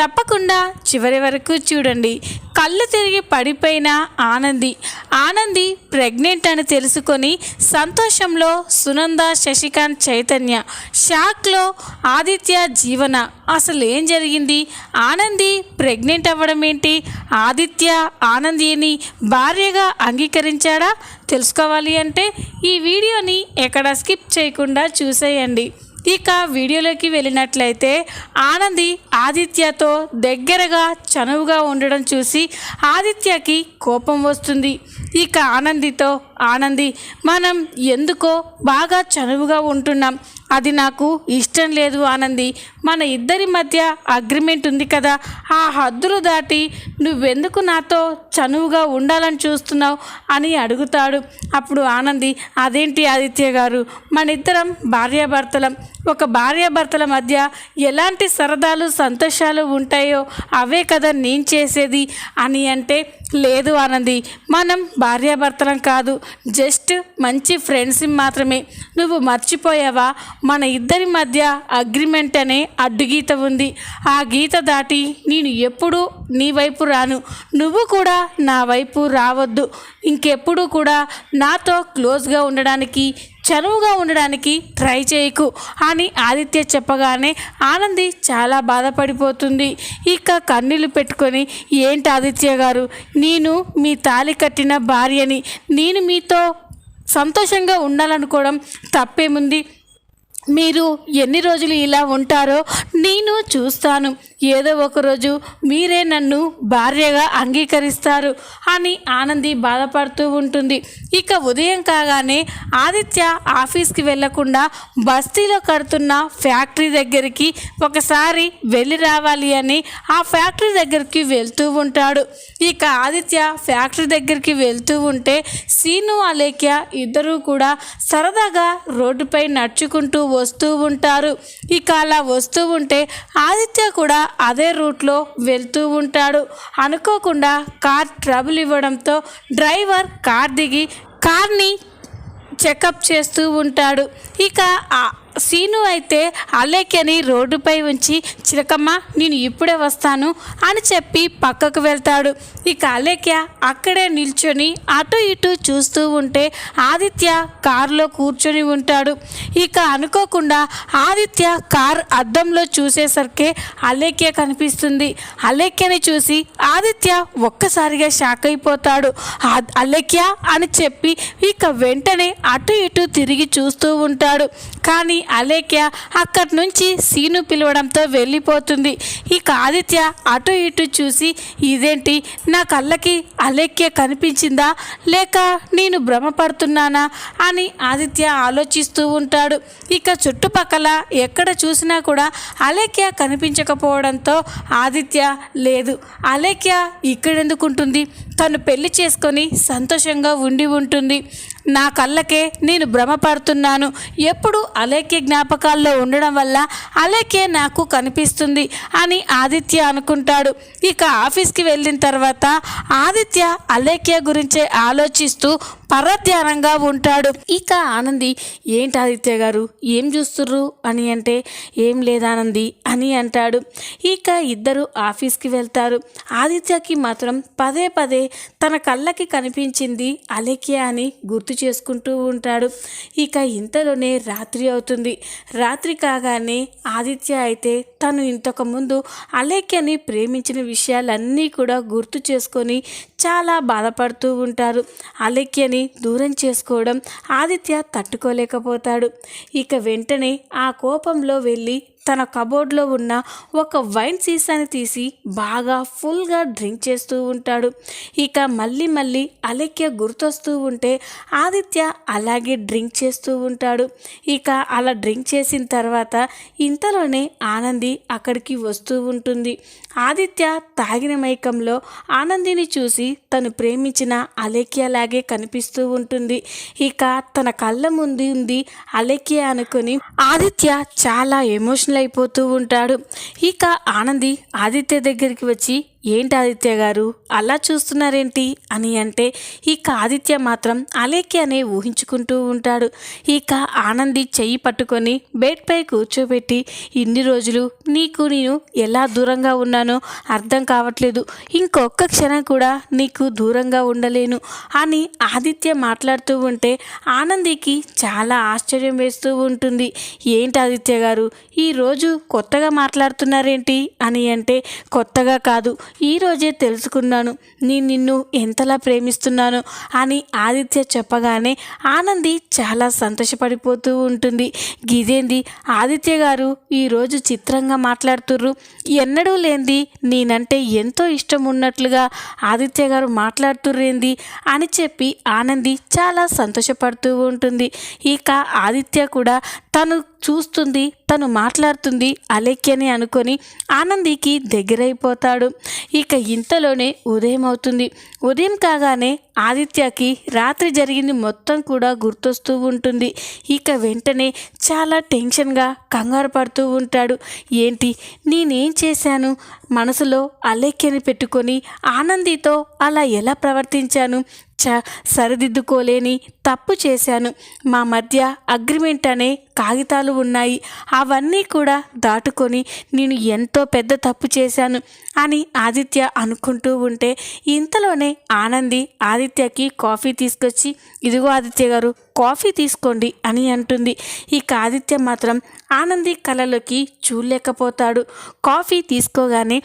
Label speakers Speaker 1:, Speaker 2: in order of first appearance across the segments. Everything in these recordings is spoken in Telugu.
Speaker 1: తప్పకుండా చివరి వరకు చూడండి. కళ్ళు తిరిగి పడిపోయిన ఆనంది. ఆనంది ప్రెగ్నెంట్ అని తెలుసుకొని సంతోషంలో సునంద శశికాంత్ చైతన్య షాక్లో ఆదిత్య జీవన. అసలు ఏం జరిగింది? ఆనంది ప్రెగ్నెంట్ అవ్వడం ఏంటి? ఆదిత్య ఆనందిని భార్యగా అంగీకరించాడా? తెలుసుకోవాలి అంటే ఈ వీడియోని ఎక్కడ స్కిప్ చేయకుండా చూసేయండి. ఇక వీడియోలోకి వెళ్ళినట్లయితే ఆనంది ఆదిత్యతో దగ్గరగా చనువుగా ఉండడం చూసి ఆదిత్యకి కోపం వస్తుంది. ఇక ఆనందితో ఆనంది మనం ఎందుకో బాగా చనువుగా ఉంటున్నాం. అది నాకు ఇష్టం లేదు ఆనంది. మన ఇద్దరి మధ్య అగ్రిమెంట్ ఉంది కదా. ఆ హద్దులు దాటి నువ్వెందుకు నాతో చనువుగా ఉండాలని చూస్తున్నావు అని అడుగుతాడు. అప్పుడు ఆనంది అదేంటి ఆదిత్య గారు? మన ఇద్దరం భార్యాభర్తలం. ఒక భార్యాభర్తల మధ్య ఎలాంటి సరదాలు సంతోషాలు ఉంటాయో అవే కదా నేను చేసేది అని అంటే లేదు ఆనంది మనం భార్యాభర్తలం కాదు. జస్ట్ మంచి ఫ్రెండ్స్ మాత్రమే. నువ్వు మర్చిపోయావా? మన ఇద్దరి మధ్య అగ్రిమెంట్ అనే అడ్డుగీత ఉంది. ఆ గీత దాటి నేను ఎప్పుడూ నీ వైపు రాను. నువ్వు కూడా నా వైపు రావద్దు. ఇంకెప్పుడు కూడా నాతో క్లోజ్గా ఉండడానికి చనువుగా ఉండడానికి ట్రై చేయకు అని ఆదిత్య చెప్పగానే ఆనంది చాలా బాధపడిపోతుంది. ఇక కన్నీళ్ళు పెట్టుకొని ఏంటి ఆదిత్య గారు? నేను మీ తాలి కట్టిన భార్యని నేను మీతో సంతోషంగా ఉండాలనుకోవడం తప్పేముంది? మీరు ఎన్ని రోజులు ఇలా ఉంటారో నేను చూస్తాను. ఏదో ఒకరోజు మీరే నన్ను భార్యగా అంగీకరిస్తారు అని ఆనంది బాధపడుతూ ఉంటుంది. ఇక ఉదయం కాగానే ఆదిత్య ఆఫీస్కి వెళ్ళకుండా బస్తీలో కడుతున్న ఫ్యాక్టరీ దగ్గరికి ఒకసారి వెళ్ళి రావాలి అని ఆ ఫ్యాక్టరీ దగ్గరికి వెళ్తూ ఉంటాడు. ఇక ఆదిత్య ఫ్యాక్టరీ దగ్గరికి వెళ్తూ ఉంటే సీను అలేఖ్య ఇద్దరూ కూడా సరదాగా రోడ్డుపై నడుచుకుంటూ వస్తూ ఉంటారు. ఇక అలా వస్తూ ఉంటే ఆదిత్య కూడా అదే రూట్లో వెళ్తూ ఉంటాడు. అనుకోకుండా కార్ ట్రబుల్ ఇవ్వడంతో డ్రైవర్ కార్ దిగి కార్ని చెకప్ చేస్తూ ఉంటాడు. ఇక సీను అయితే అలేఖ్యని రోడ్డుపై ఉంచి చిలకమ్మ నేను ఇప్పుడే వస్తాను అని చెప్పి పక్కకు వెళ్తాడు. ఇక అలేఖ్య అక్కడే నిల్చొని అటు ఇటు చూస్తూ ఉంటే ఆదిత్య కారులో కూర్చొని ఉంటాడు. ఇక అనుకోకుండా ఆదిత్య కార్ అద్దంలో చూసేసరికి అలేఖ్య కనిపిస్తుంది. అలేఖ్యని చూసి ఆదిత్య ఒక్కసారిగా షాక్ అయిపోతాడు. "ఆ- అలేఖ్య అని చెప్పి ఇక వెంటనే అటు ఇటు తిరిగి చూస్తూ ఉంటాడు. కానీ అలేఖ్య అక్కడి నుంచి సీను పిలవడంతో వెళ్ళిపోతుంది. ఇక ఆదిత్య అటు ఇటు చూసి ఇదేంటి? నా కళ్ళకి అలేఖ్య కనిపించిందా? లేక నేను భ్రమపడుతున్నానా? అని ఆదిత్య ఆలోచిస్తూ ఉంటాడు. ఇక చుట్టుపక్కల ఎక్కడ చూసినా కూడా అలేఖ్య కనిపించకపోవడంతో ఆదిత్య లేదు అలేఖ్య ఇక్కడెందుకుంటుంది తను పెళ్ళి చేసుకొని సంతోషంగా ఉండి ఉంటుంది. నా కళ్ళకే నేను భ్రమపడుతున్నాను. ఎప్పుడు అలేఖ్య జ్ఞాపకాల్లో ఉండడం వల్ల అలేఖ్య నాకు కనిపిస్తుంది అని ఆదిత్య అనుకుంటాడు. ఇక ఆఫీస్కి వెళ్ళిన తర్వాత ఆదిత్య అలేఖ్య గురించే ఆలోచిస్తూ పరధ్యానంగా ఉంటాడు. ఇక ఆనంది ఏంటి ఆదిత్య గారు? ఏం చూస్తుర్రు? అని అంటే ఏం లేదానంది అని అంటాడు. ఇక ఇద్దరు ఆఫీస్కి వెళ్తారు. ఆదిత్యకి మాత్రం పదే పదే తన కళ్ళకి కనిపించింది అలేఖ్య అని గుర్తు చేసుకుంటూ ఉంటాడు. ఇక ఇంతలోనే రాత్రి అవుతుంది. రాత్రి కాగానే ఆదిత్య అయితే తను ఇంతకు ముందు అలేఖ్యని ప్రేమించిన విషయాలన్నీ కూడా గుర్తు చేసుకొని చాలా బాధపడుతూ ఉంటారు. అలేఖ్యని దూరం చేసుకోవడం ఆదిత్య తట్టుకోలేకపోతాడు. ఇక వెంటనే ఆ కోపంలో వెళ్ళి తన కబోర్డ్లో ఉన్న ఒక వైన్ సీసాని తీసి బాగా ఫుల్గా డ్రింక్ చేస్తూ ఉంటాడు. ఇక మళ్ళీ మళ్ళీ అలేఖ్య గుర్తొస్తూ ఉంటే ఆదిత్య అలాగే డ్రింక్ చేస్తూ ఉంటాడు. ఇక అలా డ్రింక్ చేసిన తర్వాత ఇంతలోనే ఆనంది అక్కడికి వస్తూ ఉంటుంది. ఆదిత్య తాగిన మైకంలో ఆనందిని చూసి తను ప్రేమించిన అలేఖ్యలాగే కనిపిస్తూ ఉంటుంది. ఇక తన కళ్ళ ముందు ఉంది అలేఖ్య అనుకుని ఆదిత్య చాలా ఎమోషనల్ అయిపోతూ ఉంటాడు. ఇక ఆనంది ఆదిత్య దగ్గరికి వచ్చి ఏంటి ఆదిత్య గారు? అలా చూస్తున్నారేంటి? అని అంటే ఇక ఆదిత్య మాత్రం అలేఖ్య అనే ఊహించుకుంటూ ఉంటాడు. ఇక ఆనంది చెయ్యి పట్టుకొని బెడ్పై కూర్చోబెట్టి ఇన్ని రోజులు నీకు నేను ఎలా దూరంగా ఉన్నానో అర్థం కావట్లేదు. ఇంకొక్క క్షణం కూడా నీకు దూరంగా ఉండలేను అని ఆదిత్య మాట్లాడుతూ ఉంటే ఆనందికి చాలా ఆశ్చర్యం వేస్తూ ఉంటుంది. ఏంటి ఆదిత్య గారు? ఈరోజు కొత్తగా మాట్లాడుతున్నారేంటి? అని అంటే కొత్తగా కాదు. ఈరోజే తెలుసుకున్నాను. నేను నిన్ను ఎంతలా ప్రేమిస్తున్నాను అని ఆదిత్య చెప్పగానే ఆనంది చాలా సంతోషపడిపోతూ ఉంటుంది. గిదేంది? ఆదిత్య గారు ఈరోజు చిత్రంగా మాట్లాడుతుర్రు. ఎన్నడూ లేంది. నేనంటే ఎంతో ఇష్టం ఉన్నట్లుగా ఆదిత్య గారు మాట్లాడుతుర్రేంది అని చెప్పి ఆనంది చాలా సంతోషపడుతూ ఉంటుంది. ఇక ఆదిత్య కూడా తను చూస్తుంది తను మాట్లాడుతుంది అలెక్యని అనుకొని ఆనందికి దగ్గరైపోతాడు. ఇక ఇంతలోనే ఉదయం అవుతుంది. ఉదయం కాగానే ఆదిత్యకి రాత్రి జరిగింది మొత్తం కూడా గుర్తొస్తూ ఉంటుంది. ఇక వెంటనే చాలా టెన్షన్గా కంగారు పడుతూ ఉంటాడు. ఏంటి నేనేం చేశాను? మనసులో అలేఖ్యని పెట్టుకొని ఆనందితో అలా ఎలా ప్రవర్తించాను? చ సరిదిద్దుకోలేని తప్పు చేశాను. మా మధ్య అగ్రిమెంట్ అనే కాగితాలు ఉన్నాయి. అవన్నీ కూడా దాటుకొని నేను ఎంతో పెద్ద తప్పు చేశాను అని ఆదిత్య అనుకుంటూ ఉంటే ఇంతలోనే ఆనంది ఆదిత్యకి కాఫీ తీసుకొచ్చి ఇదిగో ఆదిత్య గారు కాఫీ తీసుకోండి అని అంటుంది. ఇక ఆదిత్య మాత్రం ఆనంది కళలోకి చూడలేకపోతాడు. కాఫీ తీసుకోగానే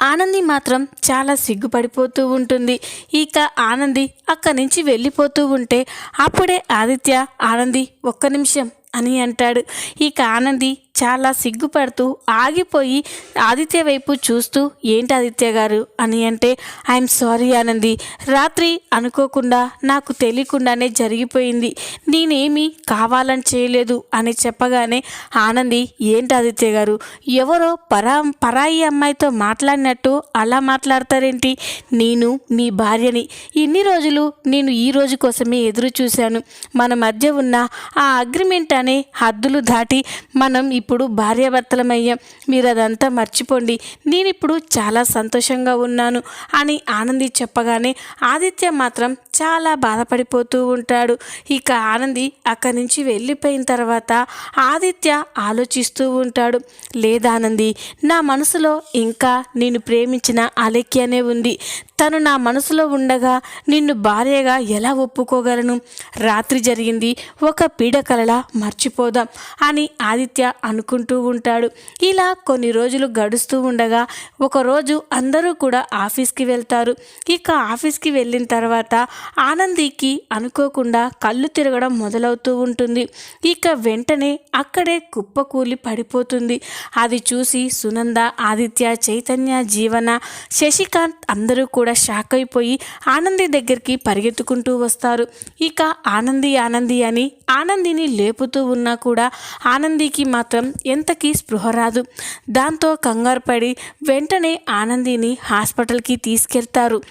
Speaker 1: ఆనంది మాత్రం చాలా సిగ్గుపడిపోతూ ఉంటుంది. ఇక ఆనంది అక్కడి నుంచి వెళ్ళిపోతూ ఉంటే అప్పుడే ఆదిత్య ఆనంది ఒక్క నిమిషం అని అంటాడు. ఇక ఆనంది చాలా సిగ్గుపడుతూ ఆగిపోయి ఆదిత్య వైపు చూస్తూ ఏంటి ఆదిత్య గారు? అని అంటే ఐఎమ్ సారీ ఆనంది. రాత్రి అనుకోకుండా నాకు తెలియకుండానే జరిగిపోయింది. నేనేమి కావాలని చేయలేదు. అని చెప్పగానే ఆనంది ఏంటి ఆదిత్య గారు? ఎవరో పరా పరాయి అమ్మాయితో మాట్లాడినట్టు అలా మాట్లాడతారేంటి? నేను మీ భార్యని ఇన్ని రోజులు నేను ఈ రోజు కోసమే ఎదురు చూశాను. మన మధ్య ఉన్న ఆ అగ్రిమెంట్ అనే హద్దులు దాటి మనం ఇప్పుడు భార్యాభర్తలమయ్యాం మీరు అదంతా మర్చిపోండి. నేను ఇప్పుడు చాలా సంతోషంగా ఉన్నాను అని ఆనంది చెప్పగానే ఆదిత్య మాత్రం చాలా బాధపడిపోతూ ఉంటాడు. ఇక ఆనంది అక్కడి నుంచి వెళ్ళిపోయిన తర్వాత ఆదిత్య ఆలోచిస్తూ ఉంటాడు. లేదానంది నా మనసులో ఇంకా నేను ప్రేమించిన అలెక్యనే ఉంది. తను నా మనసులో ఉండగా నిన్ను భార్యగా ఎలా ఒప్పుకోగలను? రాత్రి జరిగింది ఒక పీడకలలా మర్చిపోదాం అని ఆదిత్య అనుకుంటూ ఉంటాడు. ఇలా కొన్ని రోజులు గడుస్తూ ఉండగా ఒకరోజు అందరూ కూడా ఆఫీస్కి వెళ్తారు. ఇక ఆఫీస్కి వెళ్ళిన తర్వాత ఆనందికి అనుకోకుండా కళ్ళు తిరగడం మొదలవుతూ ఉంటుంది. ఇక వెంటనే అక్కడే కుప్పకూలి పడిపోతుంది. అది చూసి సునంద ఆదిత్య చైతన్య జీవన శశికాంత్ అందరూ కూడా షాక్ అయిపోయి ఆనంది దగ్గరికి పరిగెత్తుకుంటూ వస్తారు. ఇక ఆనంది ఆనంది అని ఆనందిని లేపుతూ ఉన్నా కూడా ఆనందికి మాత్రం ఎంతకీ స్పృహ రాదు. దాంతో కంగారు పడి వెంటనే ఆనందిని హాస్పిటల్కి తీసుకెళ్తారు.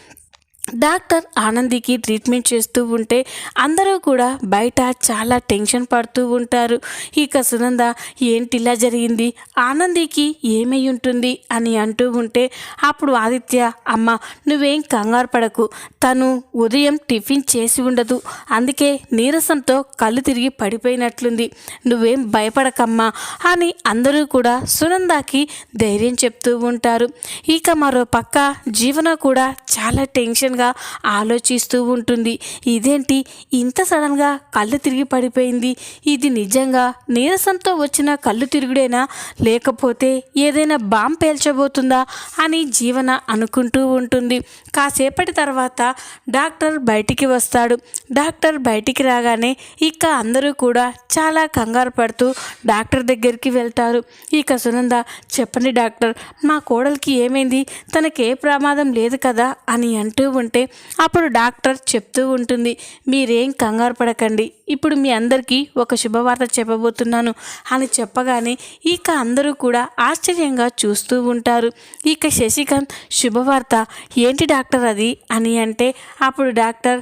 Speaker 1: డాక్టర్ ఆనందికి ట్రీట్మెంట్ చేస్తూ ఉంటే అందరూ కూడా బయట చాలా టెన్షన్ పడుతూ ఉంటారు. ఇక సునంద ఏంటి ఇలా జరిగింది? ఆనందికి ఏమై ఉంటుంది? అని అంటూ ఉంటే అప్పుడు ఆదిత్య అమ్మ నువ్వేం కంగారు పడకు. తను ఉదయం టిఫిన్ చేసి ఉండదు. అందుకే నీరసంతో కళ్ళు తిరిగి పడిపోయినట్లుంది. నువ్వేం భయపడకమ్మా అని అందరూ కూడా సునందాకి ధైర్యం చెప్తూ ఉంటారు. ఇక మరో పక్క జీవన కూడా చాలా టెన్షన్ సడన్గా ఆలోచిస్తూ ఉంటుంది. ఇదేంటి? ఇంత సడన్గా కళ్ళు తిరిగి పడిపోయింది. ఇది నిజంగా నీరసంతో వచ్చిన కళ్ళు తిరుగుడేనా? లేకపోతే ఏదైనా బాంబ్ పేల్చబోతుందా? అని జీవన అనుకుంటూ ఉంటుంది. కాసేపటి తర్వాత డాక్టర్ బయటికి వస్తాడు. డాక్టర్ బయటికి రాగానే ఇక అందరూ కూడా చాలా కంగారు పడుతూ డాక్టర్ దగ్గరికి వెళ్తారు. ఇక సునంద చెప్పండి డాక్టర్ మా కోడలికి ఏమైంది? తనకి ఏ ప్రమాదం లేదు కదా? అని అంటూ ఉంటే అప్పుడు డాక్టర్ చెప్తూ ఉంటుంది మీరేం కంగారు పడకండి. ఇప్పుడు మీ అందరికీ ఒక శుభవార్త చెప్పబోతున్నాను అని చెప్పగానే ఇక అందరూ కూడా ఆశ్చర్యంగా చూస్తూ ఉంటారు. ఇక శశికాంత్ శుభవార్త ఏంటి డాక్టర్ అది? అని అంటే అప్పుడు డాక్టర్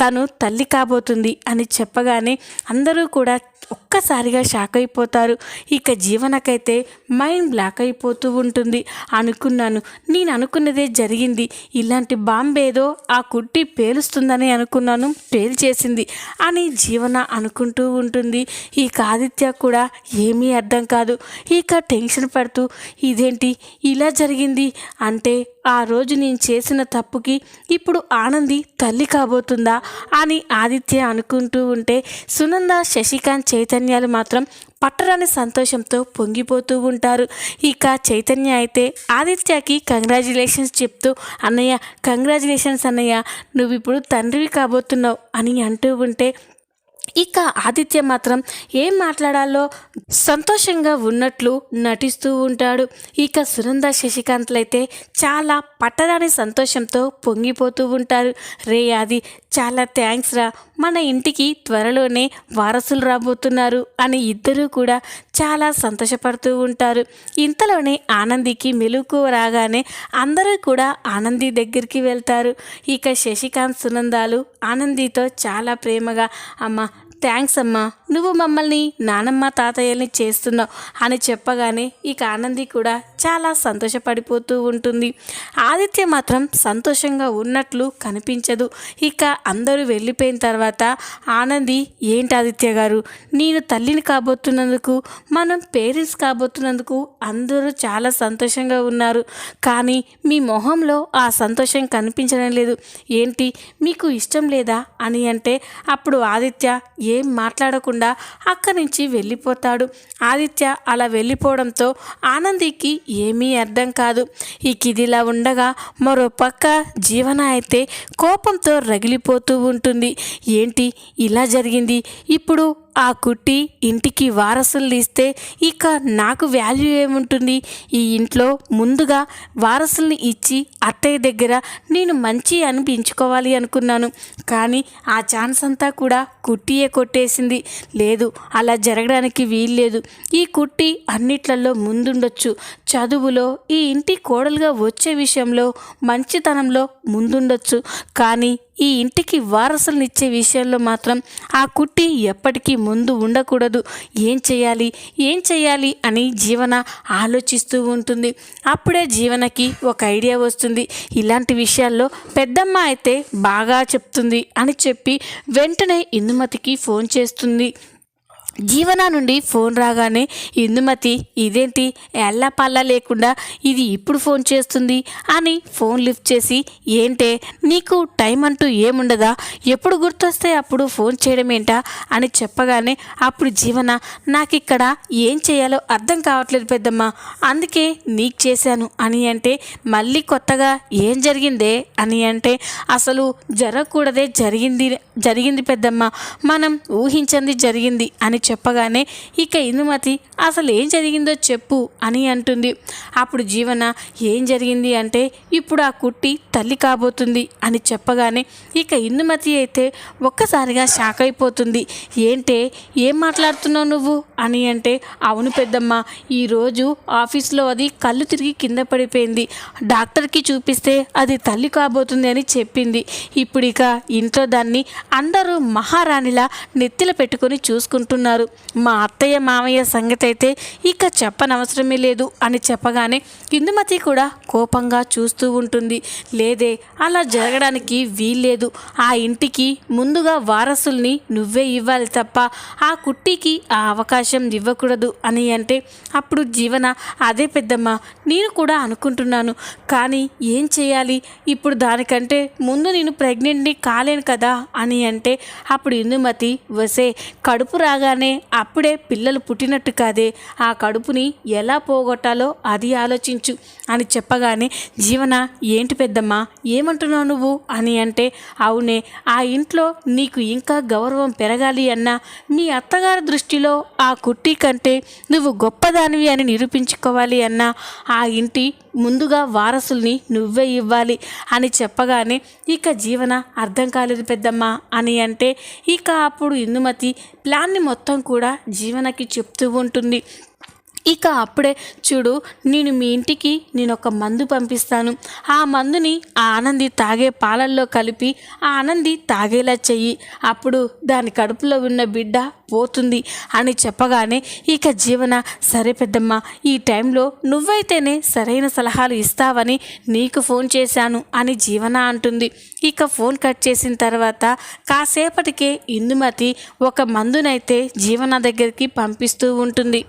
Speaker 1: తను తల్లి కాబోతుంది అని చెప్పగానే అందరూ కూడా ఒక్కసారిగా షాక్ అయిపోతారు. ఇక జీవనకైతే మైండ్ బ్లాక్ అయిపోతూ ఉంటుంది. అనుకున్నాను నేను అనుకున్నదే జరిగింది. ఇలాంటి బాంబేదో ఆ కుట్టి పేలుస్తుందని అనుకున్నాను పేల్చేసింది అని జీవన అనుకుంటూ ఉంటుంది. ఇక ఆదిత్య కూడా ఏమీ అర్థం కాదు. ఇక టెన్షన్ పడుతూ ఇదేంటి? ఇలా జరిగింది? అంటే ఆ రోజు నేను చేసిన తప్పుకి ఇప్పుడు ఆనంది తల్లి కాబోతుందా? అని ఆదిత్య అనుకుంటూ ఉంటే సునంద శశికాంత్ చైతన్యాలు మాత్రం పట్టరాని సంతోషంతో పొంగిపోతూ ఉంటారు. ఇక చైతన్య అయితే ఆదిత్యకి కంగ్రాచులేషన్స్ చెప్తూ అన్నయ్య కంగ్రాచులేషన్స్ అన్నయ్య నువ్వు ఇప్పుడు తండ్రివి కాబోతున్నావు అని అంటూ ఉంటే ఇక ఆదిత్య మాత్రం ఏం మాట్లాడాలో సంతోషంగా ఉన్నట్లు నటిస్తూ ఉంటాడు. ఇక సునంద శశికాంత్లైతే చాలా పట్టరాని సంతోషంతో పొంగిపోతూ ఉంటారు. రే ఆది చాలా థ్యాంక్స్ రా. మన ఇంటికి త్వరలోనే వారసులు రాబోతున్నారు అని ఇద్దరూ కూడా చాలా సంతోషపడుతూ ఉంటారు. ఇంతలోనే ఆనందికి మెలుకు రాగానే అందరూ కూడా ఆనంది దగ్గరికి వెళ్తారు. ఇక శశికాంత్ సునందాలు ఆనందితో చాలా ప్రేమగా అమ్మ థ్యాంక్స్ అమ్మా. నువ్వు మమ్మల్ని నానమ్మ తాతయ్యని చేస్తున్నావు అని చెప్పగానే ఇక ఆనంది కూడా చాలా సంతోషపడిపోతూ ఉంటుంది. ఆదిత్య మాత్రం సంతోషంగా ఉన్నట్లు కనిపించదు. ఇక అందరూ వెళ్ళిపోయిన తర్వాత ఆనంది ఏంటి ఆదిత్య గారు? నేను తల్లిని కాబోతున్నందుకు మనం పేరెంట్స్ కాబోతున్నందుకు అందరూ చాలా సంతోషంగా ఉన్నారు. కానీ మీ మొహంలో ఆ సంతోషం కనిపించడం లేదు. ఏంటి? మీకు ఇష్టం లేదా? అని అంటే అప్పుడు ఆదిత్య ఏం మాట్లాడకుండా అక్కడి నుంచి వెళ్ళిపోతాడు. ఆదిత్య అలా వెళ్ళిపోవడంతో ఆనందికి ఏమీ అర్థం కాదు. ఈ కిదిలా ఉండగా మరో పక్క జీవన అయితే కోపంతో రగిలిపోతూ ఉంటుంది. ఏంటి ఇలా జరిగింది? ఇప్పుడు ఆ కుట్టి ఇంటికి వారసులు ఇస్తే ఇక నాకు వాల్యూ ఏముంటుంది? ఈ ఇంట్లో ముందుగా వారసుల్ని ఇచ్చి అత్తయ్య దగ్గర నేను మంచి అనిపించుకోవాలి అనుకున్నాను. కానీ ఆ ఛాన్స్ అంతా కూడా కుట్టియే కొట్టేసింది. లేదు అలా జరగడానికి వీల్లేదు. ఈ కుట్టి అన్నిట్లలో ముందుండొచ్చు. చదువులో ఈ ఇంటి కోడలుగా వచ్చే విషయంలో మంచితనంలో ముందుండొచ్చు. కానీ ఈ ఇంటికి వారసులనిచ్చే విషయంలో మాత్రం ఆ కుట్టి ఎప్పటికీ ముందు ఉండకూడదు. ఏం చేయాలి? ఏం చేయాలి? అని జీవన ఆలోచిస్తూ ఉంటుంది. అప్పుడే జీవనకి ఒక ఐడియా వస్తుంది. ఇలాంటి విషయాల్లో పెద్దమ్మ అయితే బాగా చెప్తుంది అని చెప్పి వెంటనే ఇందుమతికి ఫోన్ చేస్తుంది. జీవన నుండి ఫోన్ రాగానే ఇందుమతి ఇదేంటి? ఎల్లా పల్లా లేకుండా ఇది ఇప్పుడు ఫోన్ చేస్తుంది? అని ఫోన్ లిఫ్ట్ చేసి ఏంటే నీకు టైం అంటూ ఏముండదా? ఎప్పుడు గుర్తొస్తే అప్పుడు ఫోన్ చేయడం ఏంటా అని చెప్పగానే అప్పుడు జీవన నాకు ఇక్కడ ఏం చేయాలో అర్థం కావట్లేదు పెద్దమ్మ. అందుకే నీకు చేశాను. అని అంటే మళ్ళీ కొత్తగా ఏం జరిగిందే? అని అంటే అసలు జరగకూడదే జరిగింది జరిగింది పెద్దమ్మ. మనం ఊహించింది జరిగింది అని చెప్పగానే ఇక ఇందుమతి అసలు ఏం జరిగిందో చెప్పు అని అంటుంది. అప్పుడు జీవన ఏం జరిగింది అంటే ఇప్పుడు ఆ కుట్టి తల్లి కాబోతుంది అని చెప్పగానే ఇక ఇందుమతి అయితే ఒక్కసారిగా షాక్ అయిపోతుంది. ఏంటే ఏం మాట్లాడుతున్నావు నువ్వు? అని అంటే అవును పెద్దమ్మ ఈరోజు ఆఫీస్లో అది కళ్ళు తిరిగి కింద పడిపోయింది. డాక్టర్కి చూపిస్తే అది తల్లి కాబోతుంది అని చెప్పింది. ఇప్పుడు ఇక ఇంట్లో దాన్ని అందరూ మహారాణిలా నెత్తిల పెట్టుకొని చూసుకుంటున్నారు. మా అత్తయ్య మామయ్య సంగతి అయితే ఇక చెప్పనవసరమే లేదు అని చెప్పగానే ఇందుమతి కూడా కోపంగా చూస్తూ ఉంటుంది. లేదే అలా జరగడానికి వీల్లేదు. ఆ ఇంటికి ముందుగా వారసుల్ని నువ్వే ఇవ్వాలి తప్ప ఆ కుట్టికి ఆ అవకాశం ఇవ్వకూడదు అని అంటే అప్పుడు జీవన అదే పెద్దమ్మ నేను కూడా అనుకుంటున్నాను. కానీ ఏం చేయాలి? ఇప్పుడు దానికంటే ముందు నేను ప్రెగ్నెంట్ని కాలేను కదా అని అంటే అప్పుడు ఇందుమతి వసే కడుపు రాగానే అప్పుడే పిల్లలు పుట్టినట్టు కాదే. ఆ కడుపుని ఎలా పోగొట్టాలో అది ఆలోచించు అని చెప్పగానే జీవన ఏంటి పెద్దమ్మా? ఏమంటున్నావు నువ్వు? అని అంటే అవునే ఆ ఇంట్లో నీకు ఇంకా గౌరవం పెరగాలి అన్నా మీ అత్తగారి దృష్టిలో ఆ కుట్టి కంటే నువ్వు గొప్పదానివి అని నిరూపించుకోవాలి అన్నా ఆ ఇంటి ముందుగా వారసుల్ని నువ్వే ఇవ్వాలి అని చెప్పగానే ఇక జీవన అర్థం కాలేదు పెద్దమ్మ అని అంటే ఇక అప్పుడు ఇందుమతి ప్లాన్ని మొత్తం కూడా జీవనకి చెప్తూ ఉంటుంది. ఇక అప్పుడే చూడు నేను మీ ఇంటికి నేను ఒక మందు పంపిస్తాను. ఆ మందుని ఆ ఆనంది తాగే పాలల్లో కలిపి ఆ ఆనంది తాగేలా చెయ్యి. అప్పుడు దాని కడుపులో ఉన్న బిడ్డ పోతుంది అని చెప్పగానే ఇక జీవన సరే పెద్దమ్మ ఈ టైంలో నువ్వైతేనే సరైన సలహాలు ఇస్తావని నీకు ఫోన్ చేశాను అని జీవన అంటుంది. ఇక ఫోన్ కట్ చేసిన తర్వాత కాసేపటికే ఇందుమతి ఒక మందునైతే జీవన దగ్గరికి పంపిస్తూ ఉంటుంది.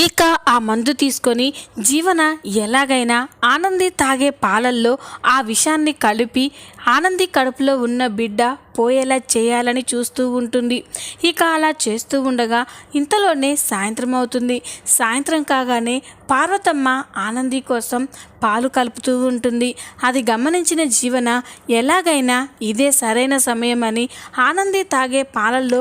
Speaker 1: ఇక ఆ మందు తీసుకొని జీవన ఎలాగైనా ఆనంది తాగే పాలల్లో ఆ విషాన్ని కలిపి ఆనంది కడుపులో ఉన్న బిడ్డ పోయేలా చేయాలని చూస్తూ ఉంటుంది. ఇక అలా చేస్తూ ఉండగా ఇంతలోనే సాయంత్రం అవుతుంది. సాయంత్రం కాగానే పార్వతమ్మ ఆనంది కోసం పాలు కలుపుతూ ఉంటుంది. అది గమనించిన జీవన ఎలాగైనా ఇదే సరైన సమయం అని ఆనంది తాగే పాలల్లో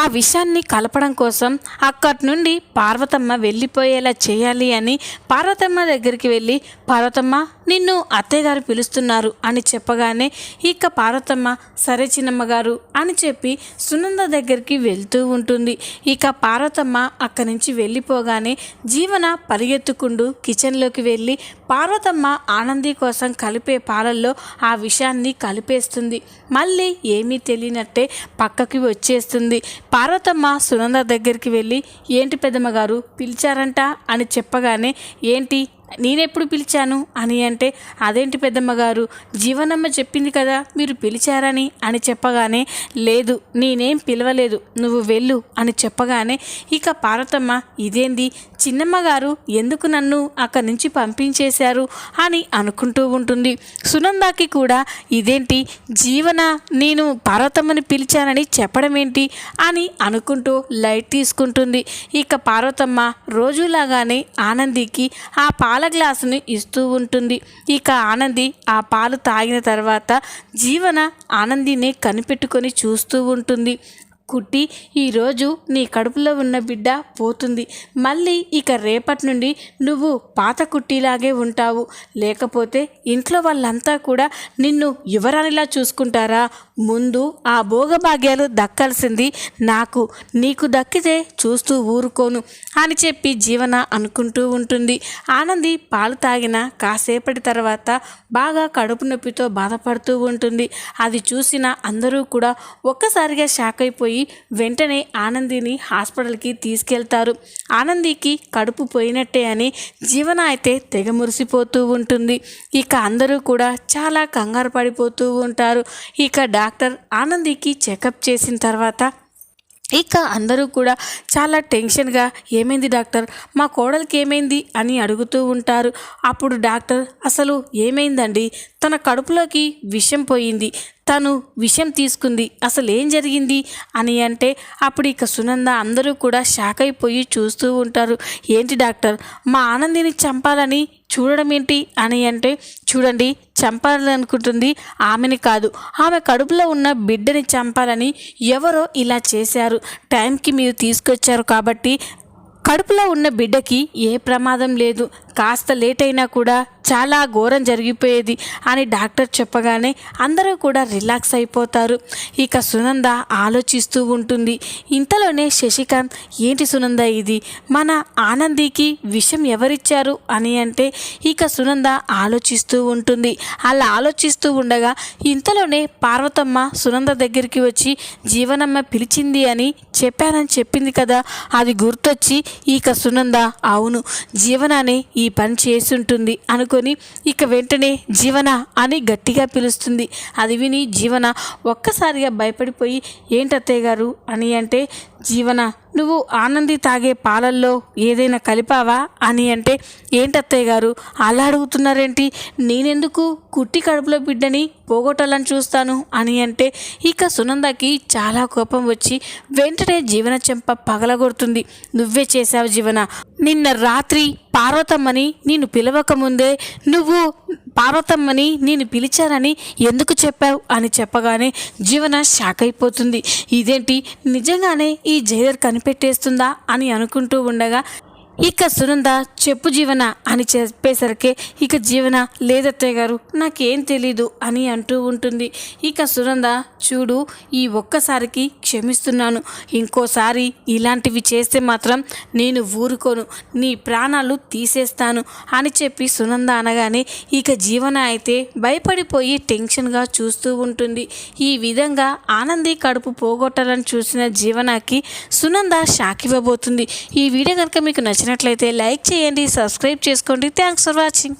Speaker 1: ఆ విషయాన్ని కలపడం కోసం అక్కడి నుండి పార్వతమ్మ వెళ్ళిపోయేలా చేయాలి అని పార్వతమ్మ దగ్గరికి వెళ్ళి పార్వతమ్మ నిన్ను అత్తయ్యగారు పిలుస్తున్నారు అని చెప్పగానే ఇక పార్వతమ్మ సరే చిన్నమ్మ గారు అని చెప్పి సునంద దగ్గరికి వెళ్తూ ఉంటుంది. ఇక పార్వతమ్మ అక్కడి నుంచి వెళ్ళిపోగానే జీవన పరిగెత్తుకుంటూ కిచెన్లోకి వెళ్ళి పార్వతమ్మ ఆనంది కోసం కలిపే పాలల్లో ఆ విషయాన్ని కలిపేస్తుంది. మళ్ళీ ఏమీ తెలియనట్టే పక్కకి వచ్చేస్తుంది. పార్వతమ్మ సునంద దగ్గరికి వెళ్ళి ఏంటి పెద్దమ్మ గారు పిలిచారంట? అని చెప్పగానే ఏంటి నేనెప్పుడు పిలిచాను? అని అంటే అదేంటి పెద్దమ్మ గారు? జీవనమ్మ చెప్పింది కదా మీరు పిలిచారని అని చెప్పగానే లేదు నేనేం పిలవలేదు నువ్వు వెళ్ళు అని చెప్పగానే ఇక పార్వతమ్మ ఇదేంది? చిన్నమ్మ గారు ఎందుకు నన్ను అక్కడి నుంచి పంపించేశారు? అని అనుకుంటూ ఉంటుంది. సునందాకి కూడా ఇదేంటి? జీవన నేను పార్వతమ్మని పిలిచానని చెప్పడం ఏంటి? అని అనుకుంటూ లైట్ తీసుకుంటుంది. ఇక పార్వతమ్మ రోజులాగానే ఆనందికి ఆ పాల గ్లాసుని ఇస్తూ ఉంటుంది. ఇక ఆనంది ఆ పాలు తాగిన తర్వాత జీవన ఆనందిని కనిపెట్టుకొని చూస్తూ ఉంటుంది. కుట్టి ఈరోజు నీ కడుపులో ఉన్న బిడ్డ పోతుంది. మళ్ళీ ఇక రేపటి నుండి నువ్వు పాత కుట్టిలాగే ఉంటావు. లేకపోతే ఇంట్లో వాళ్ళంతా కూడా నిన్ను యువరానిలా చూసుకుంటారా? ముందు ఆ భోగభాగ్యాలు దక్కాల్సింది నాకు. నీకు దక్కితే చూస్తూ ఊరుకోను అని చెప్పి జీవన అనుకుంటూ ఉంటుంది. ఆనంది పాలు తాగిన కాసేపటి తర్వాత బాగా కడుపు నొప్పితో బాధపడుతూ ఉంటుంది. అది చూసిన అందరూ కూడా ఒక్కసారిగా షాక్ అయిపోయి వెంటనే ఆనందిని హాస్పిటల్కి తీసుకెళ్తారు. ఆనందికి కడుపు పోయినట్టే అని జీవన అయితే తెగ మురిసిపోతూ ఉంటుంది. ఇక అందరూ కూడా చాలా కంగారు పడిపోతూ ఉంటారు. ఇక డాక్టర్ ఆనందికి చెకప్ చేసిన తర్వాత ఇక అందరూ కూడా చాలా టెన్షన్గా ఏమైంది డాక్టర్? మా కోడలికి ఏమైంది? అని అడుగుతూ ఉంటారు. అప్పుడు డాక్టర్ అసలు ఏమైందండి? తన కడుపులోకి విషం పోయింది. తను విషయం తీసుకుంది. అసలు ఏం జరిగింది? అని అంటే అప్పుడు ఇక సునంద అందరూ కూడా షాక్ అయిపోయి చూస్తూ ఉంటారు. ఏంటి డాక్టర్? మా ఆనందిని చంపాలని చూడడం ఏంటి? అని అంటే చూడండి చంపాలనుకుంటుంది ఆమెని కాదు. ఆమె కడుపులో ఉన్న బిడ్డని చంపాలని ఎవరో ఇలా చేశారు. టైంకి మీరు తీసుకొచ్చారు కాబట్టి కడుపులో ఉన్న బిడ్డకి ఏ ప్రమాదం లేదు. కాస్త లేట్ అయినా కూడా చాలా ఘోరం జరిగిపోయేది అని డాక్టర్ చెప్పగానే అందరూ కూడా రిలాక్స్ అయిపోతారు. ఇక సునంద ఆలోచిస్తూ ఉంటుంది. ఇంతలోనే శశికాంత్ ఏంటి సునంద ఇది? మన ఆనందికి విషం ఎవరిచ్చారు? అని అంటే ఇక సునంద ఆలోచిస్తూ ఉంటుంది. అలా ఆలోచిస్తూ ఉండగా ఇంతలోనే పార్వతమ్మ సునంద దగ్గరికి వచ్చి జీవనమ్మ పిలిచింది అని చెప్పానని చెప్పింది కదా. అది గుర్తొచ్చి ఇక సునంద అవును జీవనానే ఈ పని చేసుంటుంది అనుకొని ఇక వెంటనే జీవన అని గట్టిగా పిలుస్తుంది. అది విని జీవన ఒక్కసారిగా భయపడిపోయి ఏంటత్తయ్య గారు? అని అంటే జీవన నువ్వు ఆనంది తాగే పాలల్లో ఏదైనా కలిపావా? అని అంటే ఏంటత్తయ్య గారు? అలా అడుగుతున్నారేంటి? నేనెందుకు కుట్టి కడుపులో బిడ్డని పోగొట్టాలని చూస్తాను? అని అంటే ఇక సునందకి చాలా కోపం వచ్చి వెంటనే జీవన చెంప పగలగొడుతుంది. నువ్వే చేశావు జీవన. నిన్న రాత్రి పార్వతమ్మని నేను పిలవకముందే నువ్వు పార్వతమ్మని నేను పిలిచానని ఎందుకు చెప్పావు అని చెప్పగానే జీవన షాక్ అయిపోతుంది ఇదేంటి? నిజంగానే ఈ జైలర్ కనిపెట్టేస్తుందా అని అనుకుంటూ ఉండగా ఇక సునంద చెప్పు జీవన అని చెప్పేసరికి ఇక జీవన లేదత్తయ్య గారు నాకేం తెలీదు అని అంటూ ఉంటుంది. ఇక సునంద చూడు ఈ ఒక్కసారికి క్షమిస్తున్నాను. ఇంకోసారి ఇలాంటివి చేస్తే మాత్రం నేను ఊరుకోను. నీ ప్రాణాలు తీసేస్తాను అని చెప్పి సునంద అనగానే ఇక జీవన అయితే భయపడిపోయి టెన్షన్గా చూస్తూ ఉంటుంది. ఈ విధంగా ఆనంది కడుపు పోగొట్టాలని చూసిన జీవనకి సునంద షాక్ ఇవ్వబోతుంది ఈ వీడియో కనుక మీకు నచ్చినట్లయితే లైక్ చేయండి సబ్స్క్రైబ్ చేసుకోండి. Thanks for watching